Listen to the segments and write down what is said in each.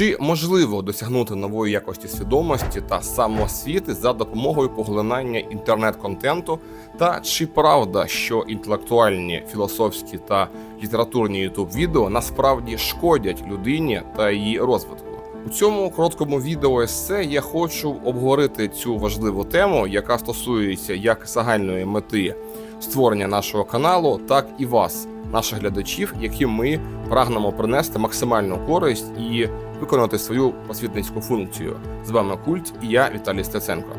Чи можливо досягнути нової якості свідомості та самоосвіти за допомогою поглинання інтернет-контенту? Та чи правда, що інтелектуальні, філософські та літературні youtube відео насправді шкодять людині та її розвитку? У цьому короткому відео есе я хочу обговорити цю важливу тему, яка стосується як загальної мети створення нашого каналу, так і вас, наших глядачів, яким ми прагнемо принести максимальну користь і виконати свою просвітницьку функцію. З вами культ і я Віталій Стеценко.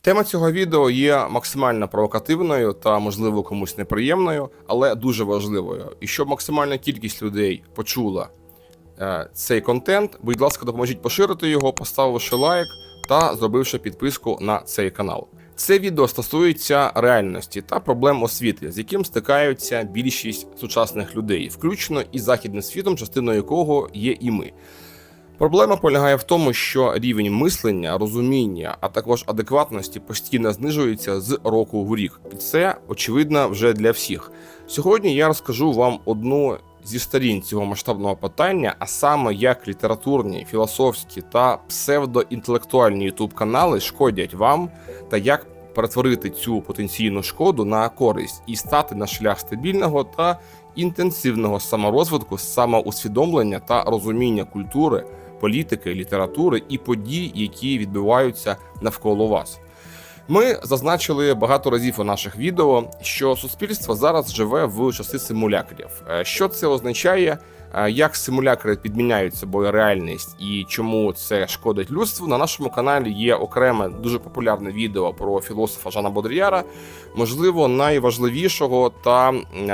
Тема цього відео є максимально провокативною та, можливо, комусь неприємною, але дуже важливою. І щоб максимальна кількість людей почула цей контент, будь ласка, допоможіть поширити його, поставивши лайк та зробивши підписку на цей канал. Це відео стосується реальності та проблем освіти, з яким стикаються більшість сучасних людей, включно із західним світом, частиною якого є і ми. Проблема полягає в тому, що рівень мислення, розуміння, а також адекватності постійно знижується з року в рік, і це очевидно вже для всіх. Сьогодні я розкажу вам одну зі сторін цього масштабного питання, а саме як літературні, філософські та псевдоінтелектуальні youtube канали шкодять вам, та як перетворити цю потенційну шкоду на користь і стати на шлях стабільного та інтенсивного саморозвитку, самоусвідомлення та розуміння культури політики, літератури і подій, які відбуваються навколо вас. Ми зазначили багато разів у наших відео, що суспільство зараз живе в часи симулякрів. Е, Що це означає? Е, Як симулякри підміняють собою реальність і чому це шкодить людству? На нашому каналі є окреме дуже популярне відео про філософа Жана Бодріяра, можливо, найважливішого та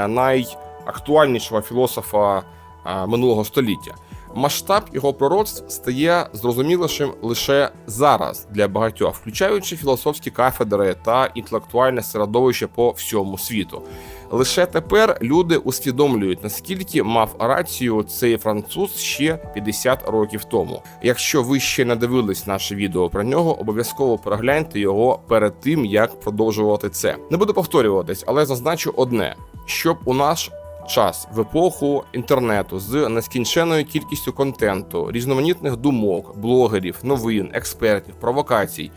найактуальнішого філософа е, минулого століття. Масштаб його пророцтв стає зрозумілішим лише зараз для багатьох, включаючи філософські кафедри та інтелектуальне середовище по всьому світу. Лише тепер люди усвідомлюють, наскільки мав рацію цей француз ще 50 років тому. Якщо ви ще не дивились наше відео про нього, обов'язково перегляньте його перед тим, як продовжувати це. Не буду повторюватись, але зазначу одне: щоб у наш час в епоху інтернету з нескінченною кількістю контенту, різноманітних думок, блогерів, новин, експертів, провокацій,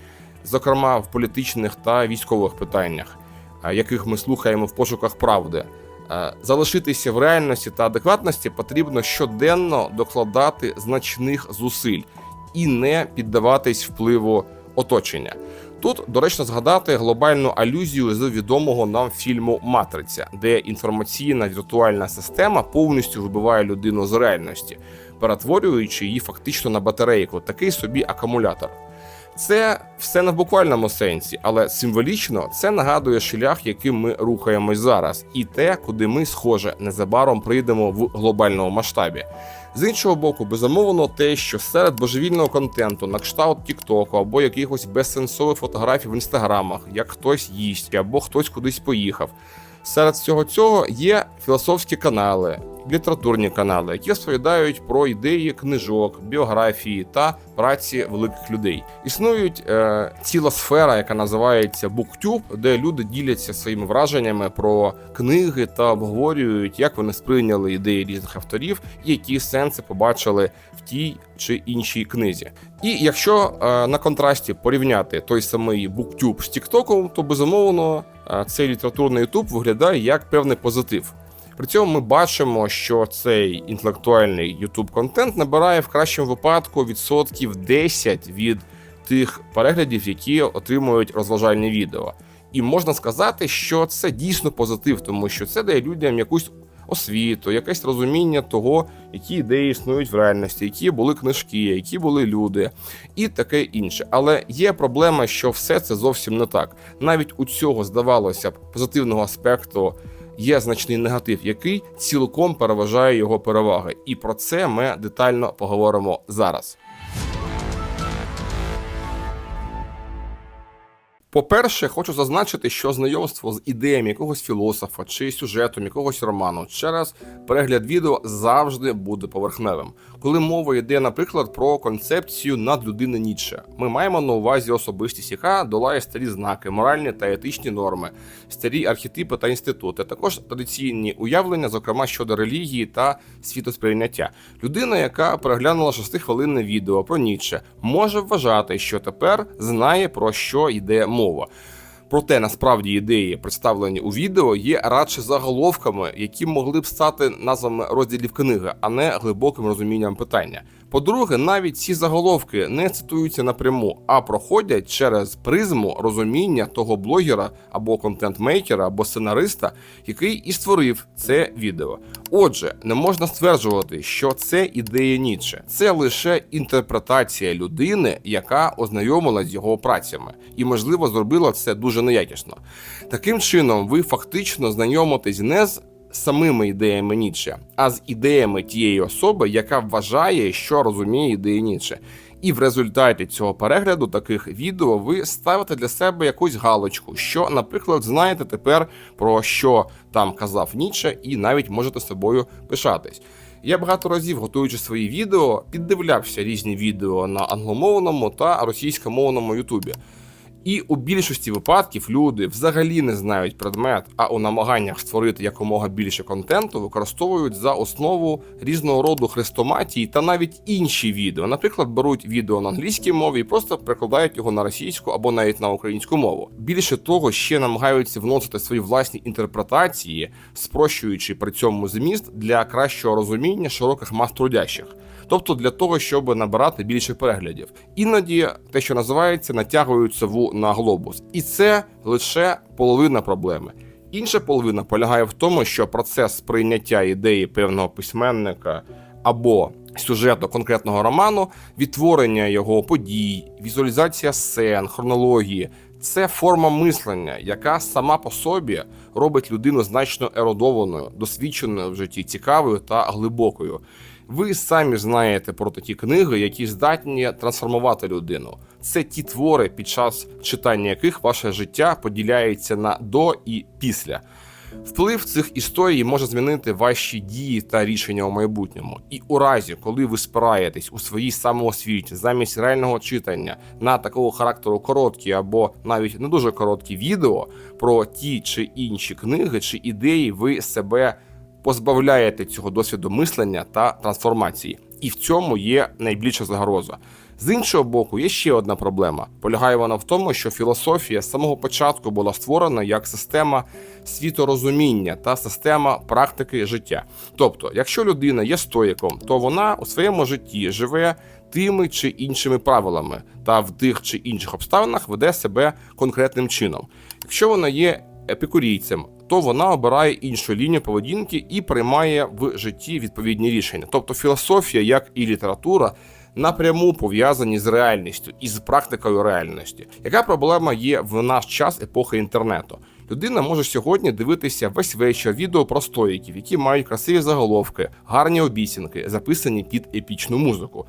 зокрема в політичних та військових питаннях, яких ми слухаємо в пошуках правди. Залишитися в реальності та адекватності потрібно щоденно докладати значних зусиль і не піддаватись впливу оточення. Тут доречно згадати глобальну алюзію з відомого нам фільму Матриця, де інформаційна віртуальна система повністю вибиває людину з реальності, перетворюючи її фактично на батарейку, такий собі акумулятор. Це все не в буквальному сенсі, але символічно це нагадує шлях, яким ми рухаємось зараз, і те, куди ми, схоже, незабаром прийдемо в глобальному масштабі. З іншого боку, безумовно, те, що серед божевільного контенту на кшталт Тіктоку або якихось безсенсових фотографій в інстаграмах, як хтось їсть або хтось кудись поїхав. Серед всього цього є філософські канали, літературні канали, які розповідають про ідеї книжок, біографії та праці великих людей. Існують е, ціла сфера, яка називається BookTube, де люди діляться своїми враженнями про книги та обговорюють, як вони сприйняли ідеї різних авторів і які сенси побачили в тій чи іншій книзі. І якщо е, на контрасті порівняти той самий BookTube з TikTok, то безумовно е, цей літературний YouTube виглядає як певний позитив. При цьому ми бачимо, що цей інтелектуальний youtube контент набирає в кращому випадку відсотків 10 від тих переглядів, які отримують розважальні відео. І можна сказати, що це дійсно позитив, тому що це дає людям якусь освіту, якесь розуміння того, які ідеї існують в реальності, які були книжки, які були люди, і таке інше. Але є проблема, що все це зовсім не так. Навіть у цього здавалося б позитивного аспекту є значний негатив, який цілком переважає його переваги. І про це ми детально поговоримо зараз. По-перше, хочу зазначити, що знайомство з ідеями якогось філософа чи сюжетом якогось роману через перегляд відео завжди буде поверхневим. Коли мова йде, наприклад, про концепцію надлюдини Ніцше, ми маємо на увазі особистість, яка долає старі знаки, моральні та етичні норми, старі архетипи та інститути, також традиційні уявлення, зокрема щодо релігії та світосприйняття. Людина, яка переглянула шестихвилинне відео про Ніцше, може вважати, що тепер знає про що йде мова. Проте насправді ідеї, представлені у відео, є радше заголовками, які могли б стати назвами розділів книги, а не глибоким розумінням питання. По-друге, навіть ці заголовки не цитуються напряму, а проходять через призму розуміння того блогера або контент-мейкера, або сценариста, який і створив це відео. Отже, не можна стверджувати, що це ідея Ніцше. це лише інтерпретація людини, яка ознайомилась з його працями, і, можливо, зробила це дуже неякісно. Таким чином, ви фактично знайомитесь не з самими ідеями Ніцше, а з ідеями тієї особи, яка вважає, що розуміє ідеї Ніцше. І в результаті цього перегляду таких відео ви ставите для себе якусь галочку, що, наприклад, знаєте тепер про що там казав Ніче, і навіть можете собою пишатись. Я багато разів, готуючи свої відео, піддивлявся різні відео на англомовному та російськомовному Ютубі. І у більшості випадків люди взагалі не знають предмет, а у намаганнях створити якомога більше контенту використовують за основу різного роду хрестоматії та навіть інші відео. Наприклад, беруть відео на англійській мові і просто перекладають його на російську або навіть на українську мову. Більше того, ще намагаються вносити свої власні інтерпретації, спрощуючи при цьому зміст для кращого розуміння широких мас трудящих. Тобто для того, щоб набирати більше переглядів. Іноді те, що називається, натягують сову на глобус, і це лише половина проблеми. Інша половина полягає в тому, що процес сприйняття ідеї певного письменника або сюжету конкретного роману, відтворення його подій, візуалізація сцен, хронології. Це форма мислення, яка сама по собі робить людину значно ерудованою, досвідченою в житті, цікавою та глибокою. Ви самі знаєте про такі книги, які здатні трансформувати людину. Це ті твори, під час читання яких ваше життя поділяється на до і після. Вплив цих історій може змінити ваші дії та рішення у майбутньому. І у разі, коли ви спираєтесь у своїй самоосвіті замість реального читання на такого характеру короткі або навіть не дуже короткі відео про ті чи інші книги чи ідеї, ви себе позбавляєте цього досвіду мислення та трансформації, і в цьому є найбільша загроза. З іншого боку, є ще одна проблема. Полягає вона в тому, що філософія з самого початку була створена як система світорозуміння та система практики життя. Тобто, якщо людина є стоїком, то вона у своєму житті живе тими чи іншими правилами та в тих чи інших обставинах веде себе конкретним чином. Якщо вона є епікурійцем, то вона обирає іншу лінію поведінки і приймає в житті відповідні рішення. Тобто філософія, як і література, напряму пов'язані з реальністю і з практикою реальності. Яка проблема є в наш час епохи інтернету? Людина може сьогодні дивитися весь вечір відео про стоїків, які мають красиві заголовки, гарні обіцянки, записані під епічну музику.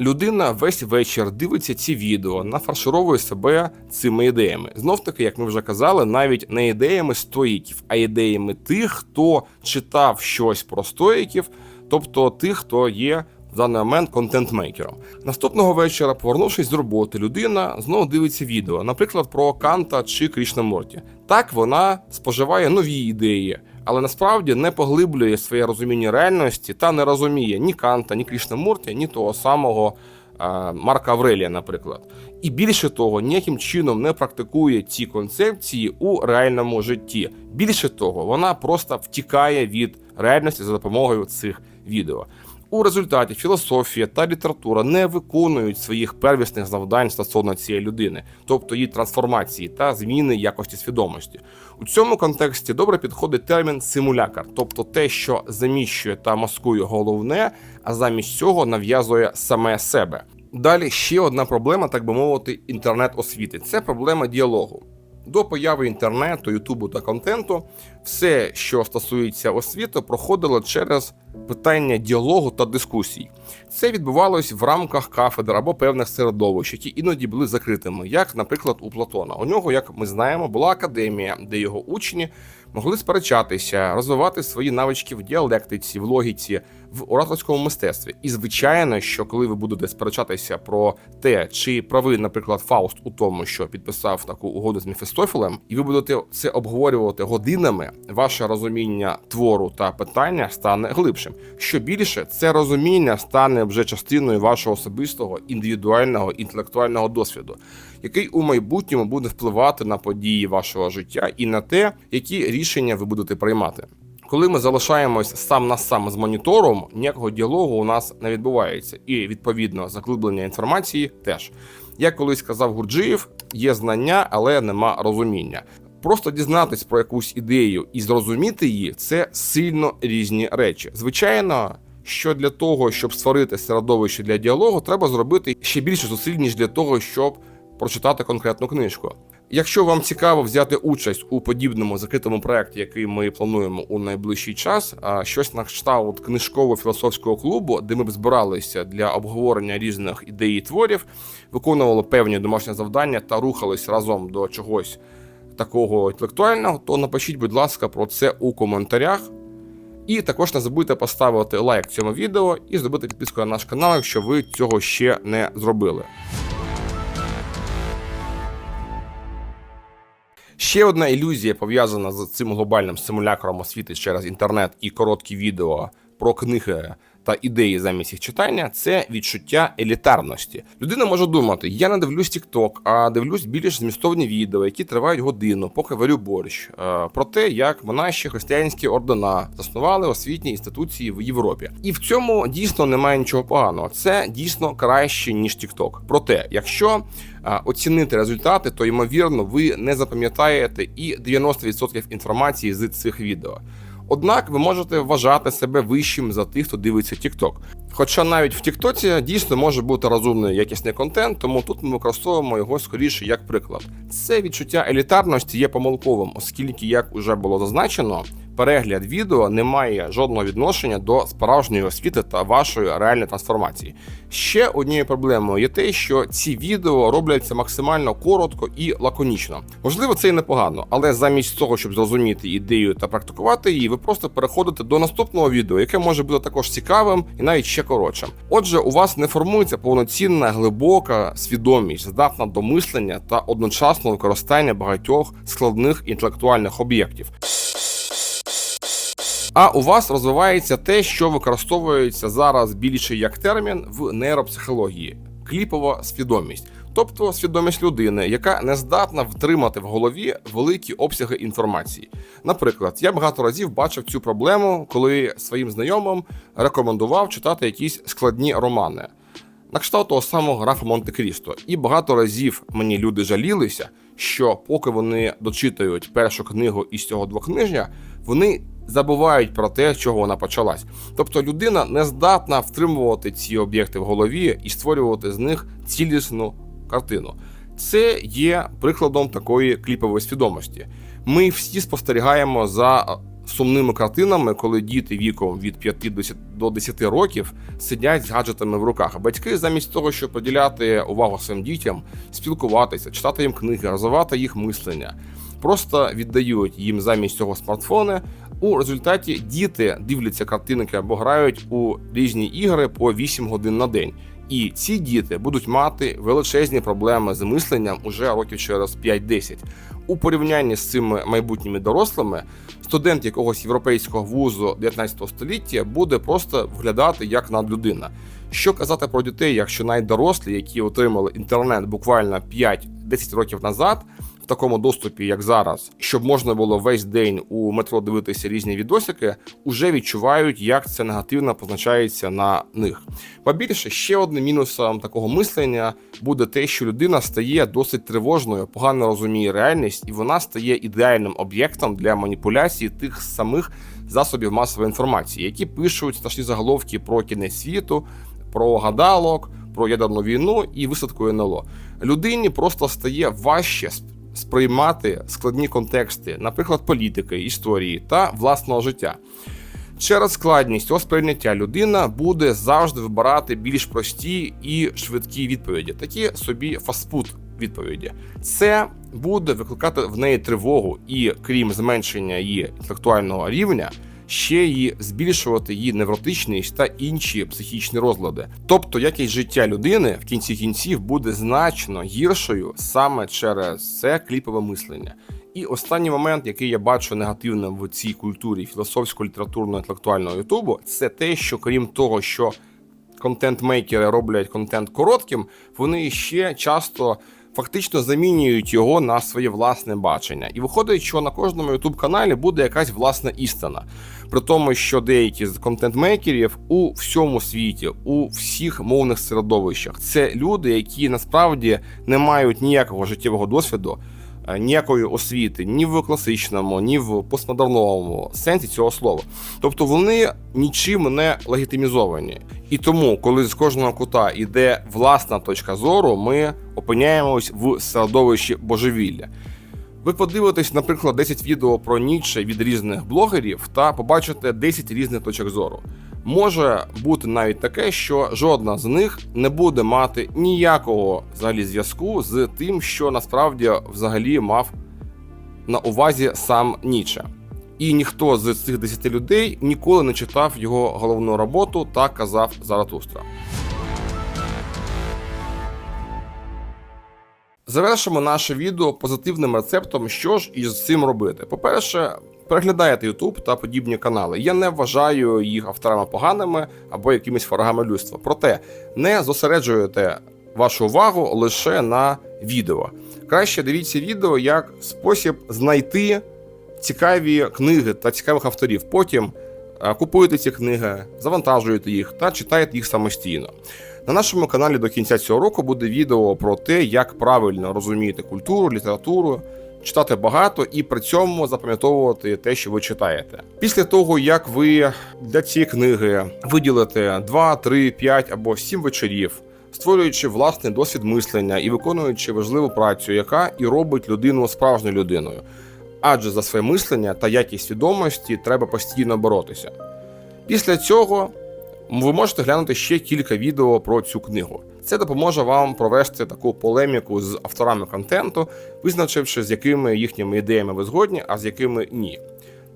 Людина весь вечір дивиться ці відео, нафаршировує себе цими ідеями. Знов таки, як ми вже казали, навіть не ідеями стоїків, а ідеями тих, хто читав щось про стоїків, тобто тих, хто є в даний момент контент-мейкером. Наступного вечора, повернувшись з роботи, людина знову дивиться відео, наприклад, про Канта чи Крішнаморті. Так вона споживає нові ідеї, але насправді не поглиблює своє розуміння реальності та не розуміє ні Канта, ні Крішнамурті, ні того самого. е, Марка Аврелія, наприклад, і більше того, ніяким чином не практикує ці концепції у реальному житті. Більше того, вона просто втікає від реальності за допомогою цих відео. У результаті філософія та література не виконують своїх первісних завдань стосовно цієї людини, тобто її трансформації та зміни якості свідомості. У цьому контексті добре підходить термін симулякар, тобто те, що заміщує та маскує головне, а замість цього нав'язує саме себе. Далі ще одна проблема, так би мовити, інтернет-освіти це проблема діалогу. До появи інтернету, ютубу та контенту все, що стосується освіти, проходило через питання діалогу та дискусій. Це відбувалось в рамках кафедр або певних середовищ, які іноді були закритими, як, наприклад, у Платона. У нього, як ми знаємо, була академія, де його учні могли сперечатися, розвивати свої навички в діалектиці, в логіці, в ораторському мистецтві. І звичайно, що коли ви будете сперечатися про те, чи правий, наприклад, Фауст у тому, що підписав таку угоду з Мефістофелем, і ви будете це обговорювати годинами, ваше розуміння твору та питання стане глибшим. Що більше, це розуміння стане вже частиною вашого особистого індивідуального інтелектуального досвіду, який у майбутньому буде впливати на події вашого життя і на те, які рішення ви будете приймати. Коли ми залишаємось сам на сам з монітором, ніякого діалогу у нас не відбувається, і відповідно заглиблення інформації теж. Як колись казав Гурджиєв, є знання, але нема розуміння. Просто дізнатись про якусь ідею і зрозуміти її це сильно різні речі. Звичайно, що для того, щоб створити середовище для діалогу, треба зробити ще більше зусиль, ніж для того, щоб прочитати конкретну книжку. Якщо вам цікаво взяти участь у подібному закритому проєкті, який ми плануємо у найближчий час, щось на кшталт книжково-філософського клубу, де ми б збиралися для обговорення різних ідей і творів, виконували певні домашні завдання та рухались разом до чогось такого інтелектуального, то напишіть, будь ласка, про це у коментарях. І також не забудьте поставити лайк цьому відео і зробити підписку на наш канал, якщо ви цього ще не зробили. Ще одна ілюзія пов'язана з цим глобальним симулякром освіти через інтернет і короткі відео про книги та ідеї замість їх читання це відчуття елітарності. Людина може думати: я не дивлюсь TikTok, а дивлюсь більш змістовні відео, які тривають годину, поки варю борщ, е, про те, як монаші християнські ордена заснували освітні інституції в Європі. І в цьому дійсно немає нічого поганого. Це дійсно краще ніж TikTok. Проте, якщо оцінити результати, то ймовірно ви не запам'ятаєте і 90% інформації з цих відео. Однак ви можете вважати себе вищим за тих, хто дивиться TikTok. Хоча навіть в Тіктоці дійсно може бути розумний якісний контент, тому тут ми використовуємо його скоріше як приклад. Це відчуття елітарності є помилковим, оскільки, як уже було зазначено, перегляд відео не має жодного відношення до справжньої освіти та вашої реальної трансформації. Ще однією проблемою є те, що ці відео робляться максимально коротко і лаконічно. Можливо, це і непогано, але замість того, щоб зрозуміти ідею та практикувати її, ви просто переходите до наступного відео, яке може бути також цікавим і навіть ще коротшим. Отже, у вас не формується повноцінна глибока свідомість, здатна до мислення та одночасного використання багатьох складних інтелектуальних об'єктів. А у вас розвивається те, що використовується зараз більше як термін в нейропсихології кліпова свідомість, тобто свідомість людини, яка не здатна втримати в голові великі обсяги інформації. Наприклад, я багато разів бачив цю проблему, коли своїм знайомим рекомендував читати якісь складні романи. На кшталт того самого графа Монте-Крісто. І багато разів мені люди жалілися, що поки вони дочитають першу книгу із цього двокнижня, вони забувають про те, чого вона почалась. Тобто людина не здатна втримувати ці об'єкти в голові і створювати з них цілісну картину. Це є прикладом такої кліпової свідомості. Ми всі спостерігаємо за сумними картинами, коли діти віком від 5 до 10 років сидять з гаджетами в руках. Батьки, замість того, щоб поділяти увагу своїм дітям, спілкуватися, читати їм книги, розвивати їх мислення, просто віддають їм замість цього смартфони. У результаті діти дивляться картинки або грають у різні ігри по 8 годин на день. І ці діти будуть мати величезні проблеми з мисленням уже років через 5-10. У порівнянні з цими майбутніми дорослими, студент якогось європейського вузу 19 століття буде просто виглядати як надлюдина. Що казати про дітей, якщо навіть дорослі, які отримали інтернет буквально 5-10 років назад, в такому доступі, як зараз, щоб можна було весь день у метро дивитися різні відосики, уже відчувають, як це негативно позначається на них. Побільше ще одним мінусом такого мислення буде те, що людина стає досить тривожною, погано розуміє реальність, і вона стає ідеальним об'єктом для маніпуляції тих самих засобів масової інформації, які пишуть страшні заголовки про кінець світу, про гадалок, про ядерну війну і висадку НЛО. Людині просто стає важче сприймати складні контексти, наприклад, політики, історії та власного життя. Через складність цього сприйняття людина буде завжди вибирати більш прості і швидкі відповіді, такі собі фастфуд відповіді. Це буде викликати в неї тривогу і, крім зменшення її інтелектуального рівня, ще й збільшувати її невротичність та інші психічні розлади. Тобто якість життя людини в кінці кінців буде значно гіршою саме через це кліпове мислення. І останній момент, який я бачу негативним в цій культурі філософсько-літературно інтелектуального Ютубу, це те, що крім того, що контент-мейкери роблять контент коротким, вони ще часто фактично замінюють його на своє власне бачення. І виходить, що на кожному youtube каналі буде якась власна істина. При тому, що деякі з контент-мейкерів у всьому світі, у всіх мовних середовищах, це люди, які насправді не мають ніякого життєвого досвіду. Е, Ніякої освіти ні в класичному, ні в постмодерновому сенсі цього слова. Тобто вони нічим не легітимізовані. І тому, коли з кожного кута йде власна точка зору, ми опиняємось в середовищі божевілля. Ви подивитесь, наприклад, 10 відео про Ніцше від різних блогерів та побачите 10 різних точок зору. Може бути навіть таке, що жодна з них не буде мати ніякого взагалі зв'язку з тим, що насправді взагалі мав на увазі сам Ніче. І ніхто з цих 10 людей ніколи не читав його головну роботу та казав Заратустра. Завершимо наше відео позитивним рецептом, що ж із цим робити. По-перше, переглядайте YouTube та подібні канали. Я не вважаю їх авторами поганими або якимись ворогами людства. Проте не зосереджуйте вашу увагу лише на відео. Краще дивіться відео як спосіб знайти цікаві книги та цікавих авторів. Потім е, купуєте ці книги, завантажуєте їх та читаєте їх самостійно. На нашому каналі до кінця цього року буде відео про те, як правильно розуміти культуру, літературу, читати багато і при цьому запам'ятовувати те, що ви читаєте. Після того, як ви для цієї книги виділите 2, 3, 5 або 7 вечорів, створюючи власний досвід мислення і виконуючи важливу працю, яка і робить людину справжньою людиною. Адже за своє мислення та якість свідомості треба постійно боротися. Після цього ви можете глянути ще кілька відео про цю книгу. Це допоможе вам провести таку полеміку з авторами контенту, визначивши, з якими їхніми ідеями ви згодні, а з якими ні.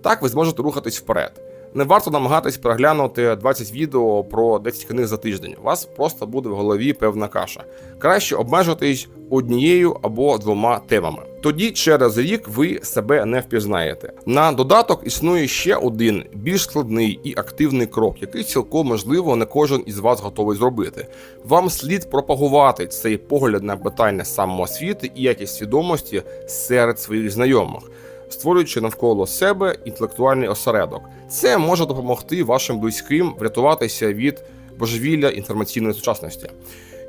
Так ви зможете рухатись вперед. Не варто намагатись переглянути 20 відео про 10 книг за тиждень. У вас просто буде в голові певна каша. Краще обмежитись однією або двома темами. Тоді через рік ви себе не впізнаєте. На додаток існує ще один більш складний і активний крок, який цілком можливо не кожен із вас готовий зробити. Вам слід пропагувати цей погляд на питання самоосвіти і якість свідомості серед своїх знайомих створюючи навколо себе інтелектуальний осередок. Це може допомогти вашим близьким врятуватися від божевілля інформаційної сучасності.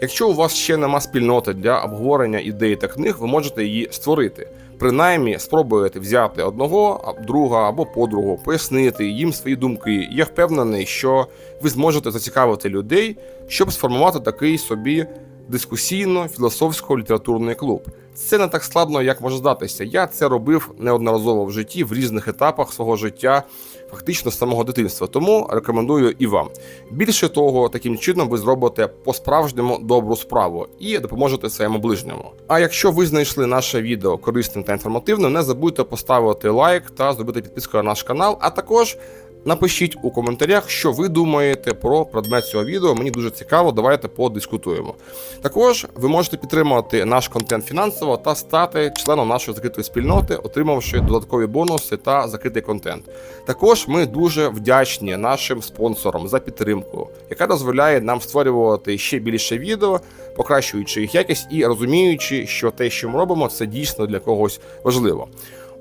Якщо у вас ще нема спільноти для обговорення ідей та книг, ви можете її створити. Принаймні, спробуєте взяти одного, друга або подругу, пояснити їм свої думки. Я впевнений, що ви зможете зацікавити людей, щоб сформувати такий собі дискусійно-філософсько-літературний клуб. Це не так складно, як може здатися. Я це робив неодноразово в житті в різних етапах свого життя, фактично з самого дитинства. Тому рекомендую і вам. Більше того, таким чином ви зробите по-справжньому добру справу і допоможете своєму ближньому. А якщо ви знайшли наше відео корисним та інформативним, не забудьте поставити лайк та зробити підписку на наш канал, а також. Напишіть у коментарях, що ви думаєте про предмет цього відео. Мені дуже цікаво, давайте подискутуємо. Також ви можете підтримувати наш контент фінансово та стати членом нашої закритої спільноти, отримавши додаткові бонуси та закритий контент. Також ми дуже вдячні нашим спонсорам за підтримку, яка дозволяє нам створювати ще більше відео, покращуючи їх якість і розуміючи, що те, що ми робимо, це дійсно для когось важливо.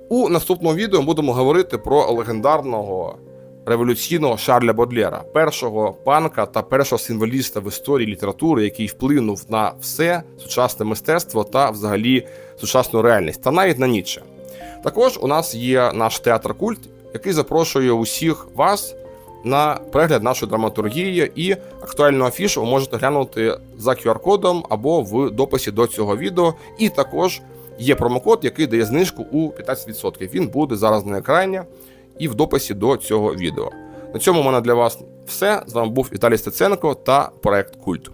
У наступному відео будемо говорити про легендарного революційного Шарля Бодлера, першого панка та першого символіста в історії літератури, який вплинув на все сучасне мистецтво та взагалі сучасну реальність, та навіть на Ніцше. Також у нас є наш театр культ, який запрошує усіх вас на перегляд нашої драматургії і актуальну афішу ви можете глянути за QR-кодом або в дописі до цього відео. І також є промокод, який дає знижку у 15%. Він буде зараз на екрані і в дописі до цього відео. На цьому в мене для вас все. З вами був Віталій Стеценко та проект Культ.